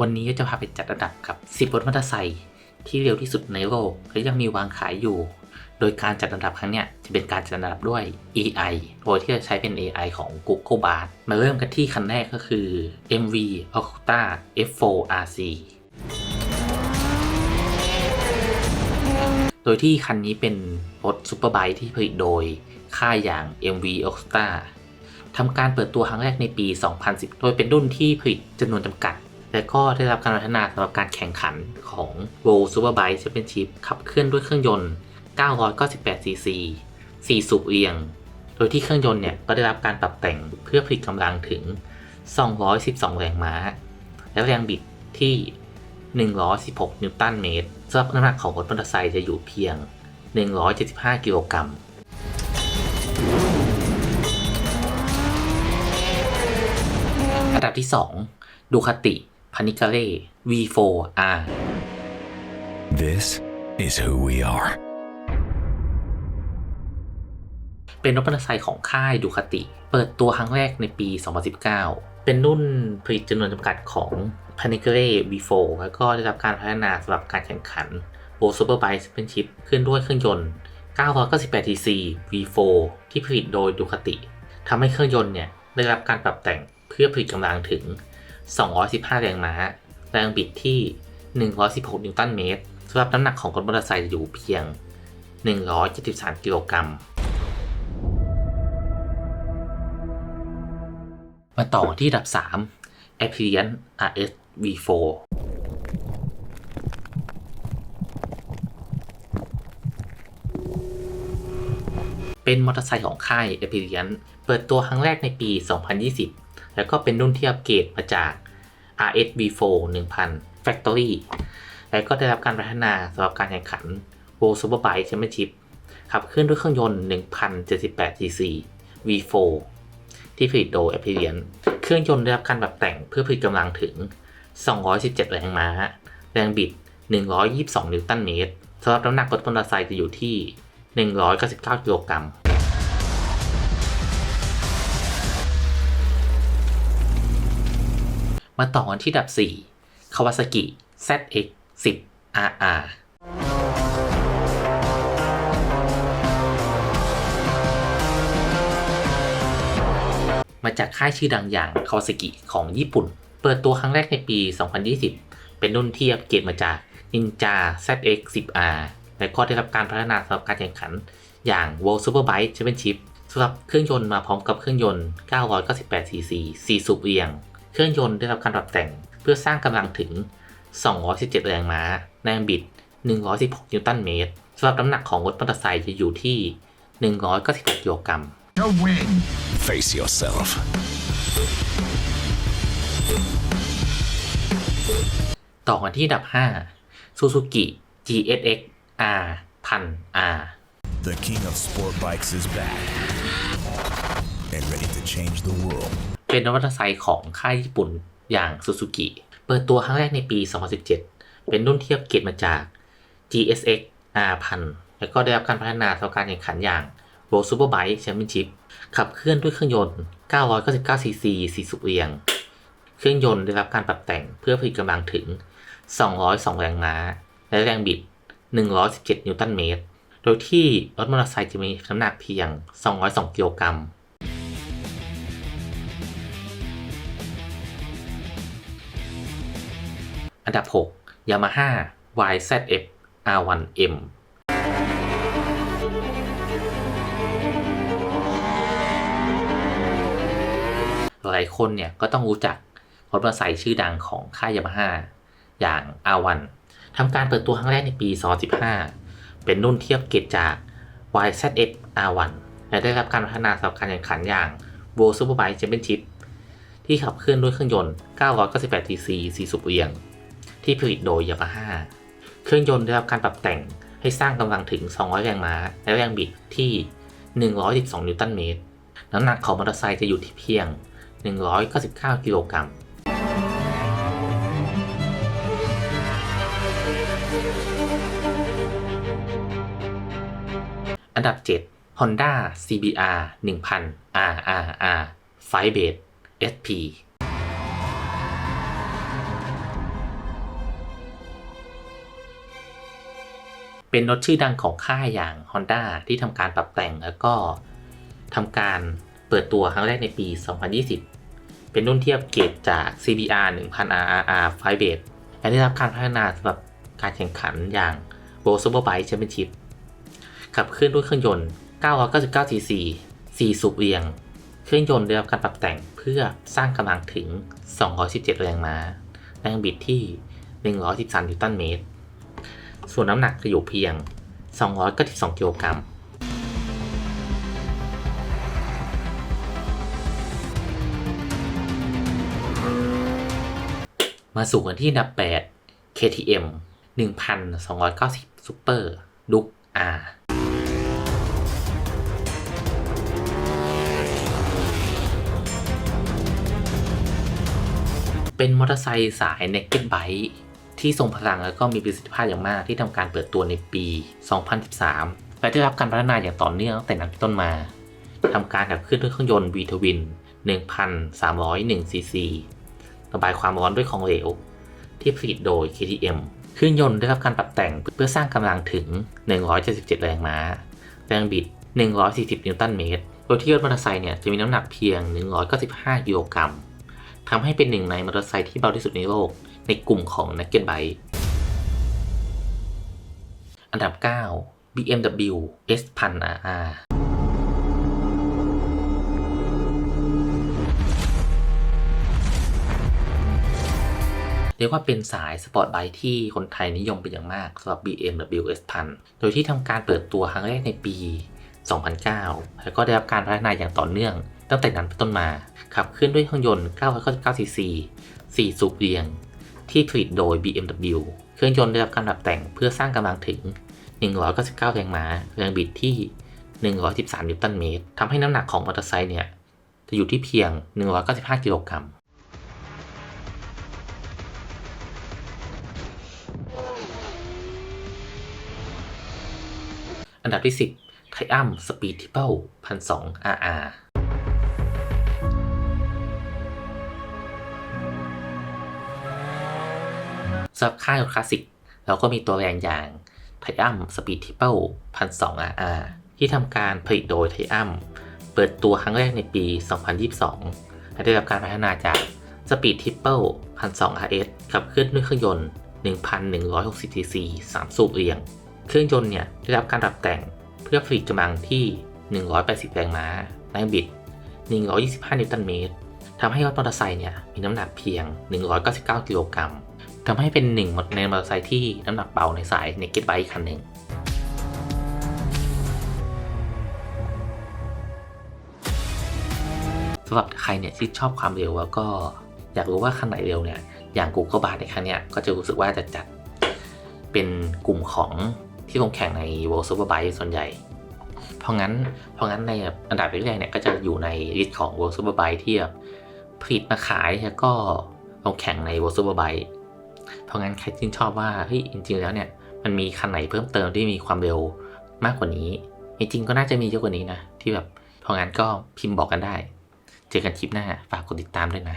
วันนี้ก็จะพาไปจัดอันดับกับ 10 รถมอเตอร์ไซค์ที่เร็วที่สุดในโลกและยังมีวางขายอยู่ โดยการจัดอันดับครั้งเนี้ยจะเป็นการจัดอันดับด้วย AI โดยที่จะใช้เป็น AI ของ Google Bard มาเริ่มกันที่คันแรกก็คือ MV Octa F4 RC โดยที่คันนี้เป็นรถซูเปอร์ไบค์ที่ผลิตโดยค่ายอย่าง MV Octa ทำการเปิดตัวครั้งแรกในปี 2010 โดยเป็นรุ่นที่ผลิตจำนวนจำกัด และก็ได้รับการพัฒนาสำหรับการแข่งขันของ World Superbike Championship ขับเคลื่อนด้วยเครื่องยนต์ 998 cc 4 สูบเอียง โดยที่เครื่องยนต์เนี่ยก็ได้รับการปรับแต่งเพื่อผลิตกำลังถึง 212 แรงม้า และแรงบิดที่ 116 นิวตันเมตรสำหรับน้ำหนักของรถมอเตอร์ไซค์จะอยู่เพียง 175 กิโลกรัมอันดับที่ 2 ดูคาติ พานิกาเร่ V4R This is who we are. เป็นรถมอเตอร์ไซค์ของค่ายดูคาติ เปิดตัวครั้งแรกในปี 2019 เป็นรุ่นผลิตจำนวนจำกัดของ p a n i c a r e V4 แล้วก็ได้รับการพัฒนาสำหรับการแข่งขัน World Superbike Championship ขึ้นด้วยเครื่องยนต์ 998 cc V4 ที่ผลิตโดยดูคาติทำให้เครื่องยนต์เนี่ยได้รับการปรับแต่งเพื่อผลิตกำลังถึง 215 แรงม้า แรงบิดที่ 116 นิวตันเมตรสำหรับน้ำหนักของรถมอเตอร์ไซค์จะอยู่เพียง 173 กิโลกรัม มาต่อที่อันดับ 3 Appian RS V4 เป็นมอเตอร์ไซค์ของค่าย Appian เปิดตัวครั้งแรกในปี 2020 แล้วก็เป็นรุ่นที่อัปเกรดมาจาก RS V4 1000 Factory และก็ได้รับการพัฒนาสำหรับการแข่งขัน World Superbike Championship ขับเคลื่อนด้วยเครื่องยนต์ 1078 cc V4 ที่ผลิตโดย Appian เครื่องยนต์ได้รับการปรับแต่งเพื่อผลิตกำลังถึง 217 แรงม้า แรงบิด 122 นิวตันเมตรสำหรับน้ำหนักรถมอเตอร์ไซค์จะอยู่ที่ 199 กิโลกรัม มาต่อกันที่ดับ4 Kawasaki ZX 10 RR มาจากค่ายชื่อดังอย่าง Kawasaki ของญี่ปุ่น เปิดตัวครั้งแรกในปี 2020 เป็นรุ่นที่อัปเกรดมาจาก Ninja ZX 10R และก็ได้รับการพัฒนาสำหรับการแข่งขันอย่าง World Superbike Championship สำหรับเครื่องยนต์มาพร้อมกับเครื่องยนต์ 998 cc 4 สูบเอียง เครื่องยนต์ได้รับการปรับแต่งเพื่อสร้างกำลังถึง 217 แรงม้า แรงบิด 116 นิวตันเมตรสำหรับน้ำหนักของรถมอเตอร์ไซค์จะอยู่ที่ 198กิโลกรัม No win. Face yourself. ต่อกันที่อันดับ 5 Suzuki GSX R 1000 R The king of sport bikes is back and ready to change the world. เป็นรถมอเตอร์ไซค์ของค่ายญี่ปุ่นอย่าง Suzuki เปิดตัวครั้งแรกในปี 2017 เป็นรุ่นเที่อัปเกรดมาจาก GSX R 1000 และก็ได้รับการพัฒนาสำหรับการแข่งขันอย่าง World Superbike Championship ขับเคลื่อนด้วยเครื่องยนต์ 999 cc 4สูบเอียง เครื่องยนต์ได้รับการปรับแต่งเพื่อผลิตกำลังถึง 202 แรงม้า และแรงบิด 117 นิวตันเมตร โดยที่รถมอเตอร์ไซค์จะมีน้ำหนักเพียง 202 กิโลกรัม อันดับ 6 Yamaha YZF R1M หลายคนเนี่ยก็ต้องรู้จักรถมอเตอร์ไซค์ชื่อดังของค่ายยามาฮ่าอย่าง R1 ทำการเปิดตัวครั้งแรกในปี 2015 เป็นรุ่นเทียบเกรดจาก YZF R1 และได้รับการพัฒนาสำหรับการแข่งขันอย่าง World Superbike Championship ที่ขับเคลื่อนด้วยเครื่องยนต์ 998 cc 4สูบเอียง ที่ผลิตโดยยามาฮ่าเครื่องยนต์ได้รับการปรับแต่งให้สร้างกำลังถึง 200 แรงม้า และแรงบิดที่ 112 นิวตันเมตร น้ำหนักของมอเตอร์ไซค์จะอยู่ที่เพียง 199 กิโลกรัมอันดับ 7 Honda CBR 1000 RRR Firebase SP เป็นรถชื่อดังของค่ายอย่าง Honda ที่ทำการปรับแต่งแล้วก็ทำการเปิดตัวครั้งแรกในปี 2020 เป็นรุ่นเทียบเกรดจาก CBR 1000 RRR Flybase และได้รับการพัฒนาสำหรับการแข่งขันอย่าง World Superbike Championship ขับเคลื่อนด้วยเครื่องยนต์ 999 cc 4 สูบเรียง เครื่องยนต์ได้รับการปรับแต่งเพื่อสร้างกำลังถึง 217 แรงม้า แรงบิดที่ 113 นิวตันเมตร ส่วนน้ำหนักจะอยู่เพียง 292กิโลกรัมมาสู่กันที่อันดับ 8 KTM 1290 Super Duke R เป็นมอเตอร์ไซค์สาย Naked Bike ที่ทรงพลังและก็มีประสิทธิภาพอย่างมากที่ทำการเปิดตัวในปี 2013 และได้รับการพัฒนาอย่างต่อเนื่องตั้งแต่นั้นเป็นต้นมาทำการขับเคลื่อนด้วยเครื่องยนต์ V-Twin 1,301 cc ระบายความร้อนด้วยของเหลว ที่ผลิตโดย KTM เครื่องยนต์ได้รับการปรับแต่งเพื่อสร้างกำลังถึง 177 แรงม้า แรงบิด 140 นิวตันเมตร โดยที่รถมอเตอร์ไซค์เนี่ยจะมีน้ำหนักเพียง 195กิโลกรัมทำให้เป็นหนึ่งในมอเตอร์ไซค์ที่เบาที่สุดในโลก ในกลุ่มของ Naked Bike อันดับ 9 BMW S 1000 RR เรียกว่าเป็นสายสปอร์ตไบค์ที่คนไทยนิยมเป็นอย่างมากสำหรับ BMW S 1000 โดยที่ทำการเปิดตัวครั้งแรกในปี 2009 แล้วก็ได้รับการพัฒนาอย่างต่อเนื่องตั้งแต่นั้นเป็นต้นมา ขับเคลื่อนด้วยเครื่องยนต์ 999 cc 4 สูบเรียง ที่ผลิตโดย BMW เครื่องยนต์ได้รับการปรับแต่งเพื่อสร้างกำลังถึง 199 แรงม้า แรงบิดที่ 113 นิวตันเมตรทำให้น้ำหนักของมอเตอร์ไซค์เนี่ย จะอยู่ที่เพียง 195 กิโลกรัมอันดับที่ 10 Triumph Speed Triple 1,200 RR สำหรับค่ายรถคลาสสิกเราก็มีตัวแรงอย่าง Triumph Speed Triple 1,200 RR ที่ทำการผลิตโดย Triumph เปิดตัวครั้งแรกในปี 2022 และได้รับการพัฒนาจาก Speed Triple 1,200 RS ขับเคลื่อนด้วยเครื่องยนต์ 1,160 cc 3 สูบเรียง เครื่องยนต์เนี่ยได้รับการปรับแต่งเพื่อผลิตกำลังที่ 180 แรงม้าแรงบิด 125 นิวตันเมตรทำให้รถมอเตอร์ไซค์เนี่ยมีน้ำหนักเพียง 199 กิโลกรัม ทำให้เป็นหนึ่งในมอเตอร์ไซค์ที่น้ำหนักเบาในสาย Naked Bike คันหนึ่งสำหรับใครเนี่ยที่ชอบความเร็วแล้วก็อยากรู้ว่าคันไหนเร็วเนี่ย อย่าง Google Bar ในครั้งเนี้ยก็จะรู้สึกว่าจะจัดเป็นกลุ่มของที่ลงแข่งใน World Superbike ส่วนใหญ่ เพราะงั้นเพราะงั้นในอันดับแรกเนี่ยก็จะอยู่ในลิสต์ของ World Superbike ที่ผลิตมาขายแล้วก็ลงแข่งใน World Superbike เพราะงั้นใครที่ชอบว่าเฮ้ยจริงๆแล้วเนี่ยมันมีคันไหนเพิ่มเติมที่มีความเร็วมากกว่านี้จริงๆก็น่าจะมีเยอะกว่านี้นะที่แบบเพราะงั้นก็พิมพ์บอกกันได้ เจอกันคลิปหน้าฝากกดติดตามด้วยนะ